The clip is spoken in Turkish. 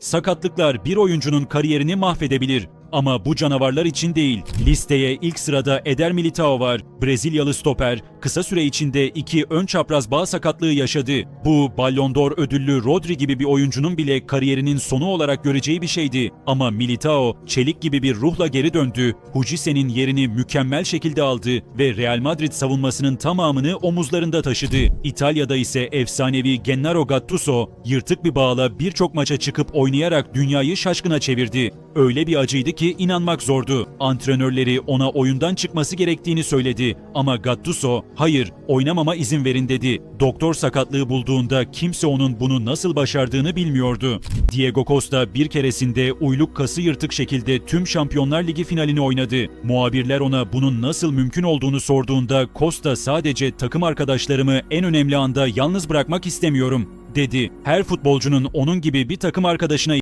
Sakatlıklar bir oyuncunun kariyerini mahvedebilir. Ama bu canavarlar için değil. Listeye ilk sırada Eder Militao var. Brezilyalı stoper kısa süre içinde iki ön çapraz bağ sakatlığı yaşadı. Bu Ballon d'Or ödüllü Rodri gibi bir oyuncunun bile kariyerinin sonu olarak göreceği bir şeydi. Ama Militao çelik gibi bir ruhla geri döndü. Hujise'nin yerini mükemmel şekilde aldı ve Real Madrid savunmasının tamamını omuzlarında taşıdı. İtalya'da ise efsanevi Gennaro Gattuso yırtık bir bağla birçok maça çıkıp oynayarak dünyayı şaşkına çevirdi. Öyle bir acıydı ki inanmak zordu. Antrenörleri ona oyundan çıkması gerektiğini söyledi ama Gattuso hayır oynamama izin verin dedi. Doktor sakatlığı bulduğunda kimse onun bunu nasıl başardığını bilmiyordu. Diego Costa bir keresinde uyluk kası yırtık şekilde tüm Şampiyonlar Ligi finalini oynadı. Muhabirler ona bunun nasıl mümkün olduğunu sorduğunda Costa sadece takım arkadaşlarımı en önemli anda yalnız bırakmak istemiyorum dedi. Her futbolcunun onun gibi bir takım arkadaşına